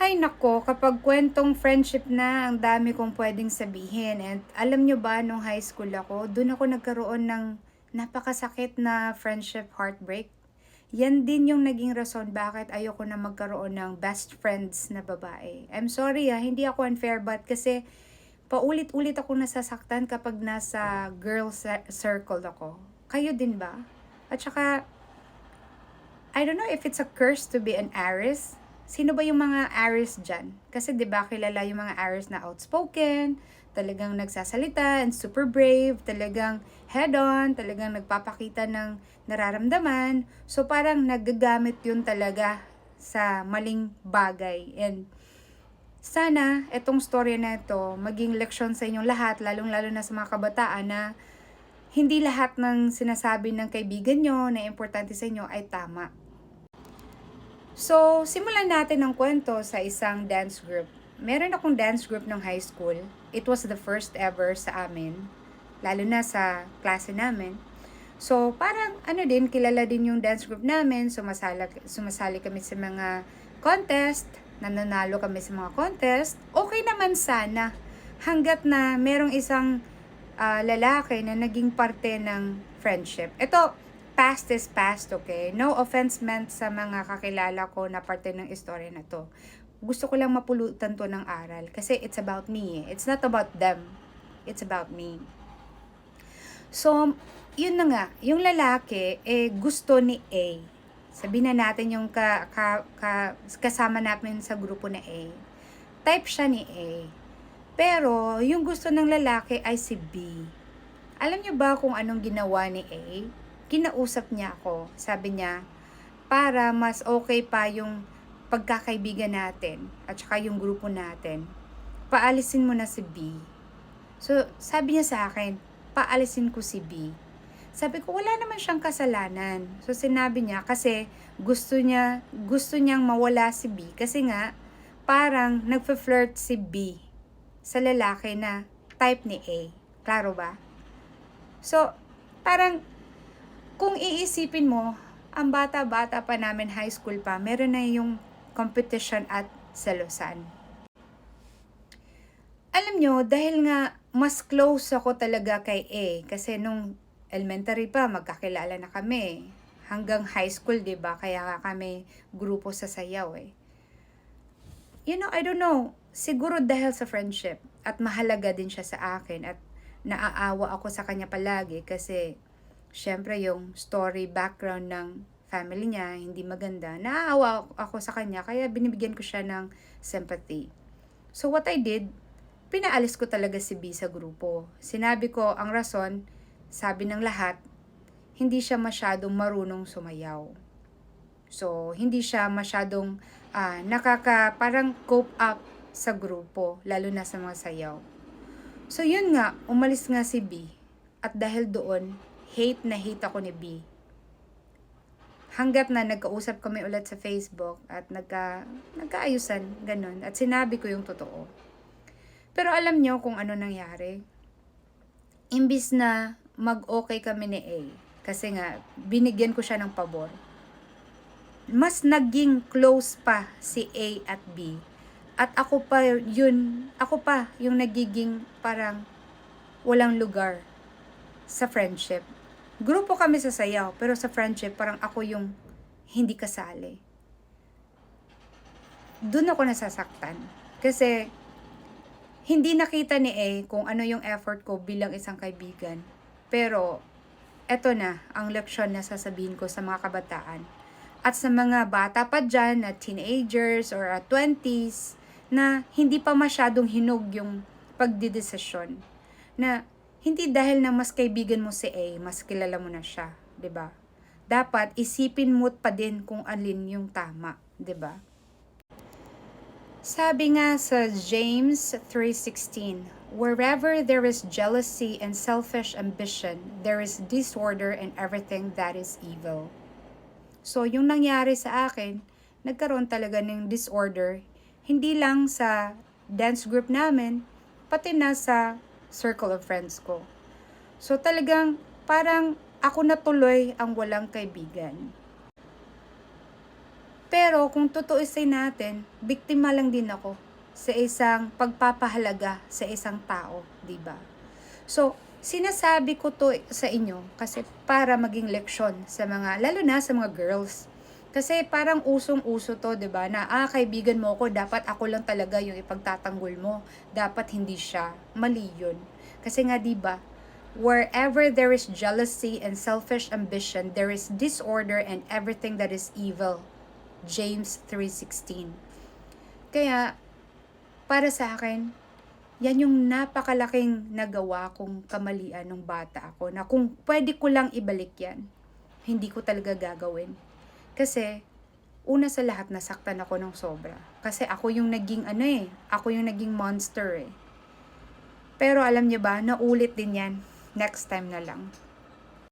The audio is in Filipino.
Hay nako, kapag kwentong friendship na, ang dami kong pwedeng sabihin. And alam nyo ba, nung high school ako, dun ako nagkaroon ng napakasakit na friendship heartbreak. Yan din yung naging rason bakit ayoko na magkaroon ng best friends na babae. I'm sorry ah, hindi ako unfair but kasi paulit-ulit ako nasasaktan kapag nasa girl circle ako. Kayo din ba? At saka, I don't know if it's a curse to be an Aries. Sino ba yung mga Aries dyan? Kasi 'di ba kilala yung mga Aries na outspoken, talagang nagsasalita and super brave, talagang head-on, talagang nagpapakita ng nararamdaman. So parang nagagamit yun talaga sa maling bagay. And sana itong story na ito maging leksyon sa inyong lahat, lalong-lalo na sa mga kabataan na hindi lahat ng sinasabi ng kaibigan nyo na importante sa inyo ay tama. So, simulan natin ang kwento sa isang dance group. Meron akong dance group ng high school. It was the first ever sa amin, lalo na sa klase namin. So, parang ano din, kilala din yung dance group namin. Sumasali, sumasali kami sa mga contest, nananalo kami sa mga contest. Okay naman sana hanggat na merong isang ah, lalaki na naging parte ng friendship. Ito, past is past, okay? No offense meant sa mga kakilala ko na parte ng istorya na to. Gusto ko lang mapulutan to ng aral kasi it's about me. eh. It's not about them. It's about me. So, yun na nga, yung lalaki, eh, gusto ni A. Sabihin na natin yung ka, ka, ka, kasama namin sa grupo na A. Type siya ni A. Pero, yung gusto ng lalaki ay si B. Alam niyo ba kung anong ginawa ni A? Kinausap niya ako. Sabi niya, para mas okay pa yung pagkakaibigan natin at saka yung grupo natin, paalisin mo na si B. So, sabi niya sa akin, paalisin ko si B. Sabi ko, wala naman siyang kasalanan. So, sinabi niya, kasi gusto niya, gusto niyang mawala si B. Kasi nga, parang nagfe-flirt si B sa lalaki na type ni A. Klaro ba? So, parang, kung iisipin mo, ang bata-bata pa namin high school pa, meron na yung competition at selosan. Alam nyo, dahil nga mas close ako talaga kay A, kasi nung elementary pa, magkakilala na kami. Hanggang high school, 'di ba Kaya nga kami grupo sa sayaw eh. You know, I don't know. Siguro dahil sa friendship at mahalaga din siya sa akin at naaawa ako sa kanya palagi kasi syempre yung story background ng family niya hindi maganda. Naaawa ako sa kanya kaya binibigyan ko siya ng sympathy. So what I did, pinaalis ko talaga si B sa grupo. Sinabi ko ang rason, sabi ng lahat, hindi siya masyadong marunong sumayaw. So, hindi siya masyadong ah, nakaka, parang cope up sa grupo, lalo na sa mga sayaw. So, yun nga, umalis nga si B. At dahil doon, hate na hate ako ni B. Hanggat na nagkausap kami ulit sa Facebook at nagka, nagkaayusan, ganun. At sinabi ko yung totoo. Pero alam nyo kung ano nangyari? Imbis na mag-okay kami ni A, kasi nga, binigyan ko siya ng pabor. Mas naging close pa si A at B. At ako pa yun, ako pa yung nagiging parang walang lugar sa friendship. Grupo kami sa sayaw, pero sa friendship, parang ako yung hindi kasali. Doon ako nasasaktan. Kasi, hindi nakita ni A kung ano yung effort ko bilang isang kaibigan. Pero, eto na ang leksyon na sasabihin ko sa mga kabataan. At sa mga bata pa dyan na teenagers or at 20s na hindi pa masyadong hinog yung pagdidesisyon. Na hindi dahil na mas kaibigan mo si A, mas kilala mo na siya. 'di ba? Dapat isipin mo pa din kung alin yung tama. 'di ba? Sabi nga sa James 3.16, Wherever there is jealousy and selfish ambition, there is disorder and everything that is evil. So, yung nangyari sa akin, nagkaroon talaga ng disorder, hindi lang sa dance group namin, pati na sa circle of friends ko. So, talagang parang ako natuloy ang walang kaibigan. Pero kung tutuusin natin, biktima lang din ako sa isang pagpapahalaga sa isang tao, 'di ba? So, sinasabi ko to sa inyo kasi para maging leksyon sa mga lalo na sa mga girls. Kasi parang usong-uso to, 'di ba? Na ah, kaibigan mo ako, dapat ako lang talaga yung ipagtatanggol mo. Dapat hindi siya. Mali 'yun. Kasi nga 'di ba? Wherever there is jealousy and selfish ambition, there is disorder and everything that is evil. James 3:16. Kaya para sa akin, yan yung napakalaking nagawa kong kamalian nung bata ako na kung pwede ko lang ibalik yan, hindi ko talaga gagawin. Kasi, una sa lahat, nasaktan ako ng sobra. Kasi ako yung naging ano eh, ako yung naging monster eh. Pero alam niyo ba, naulit din yan next time na lang.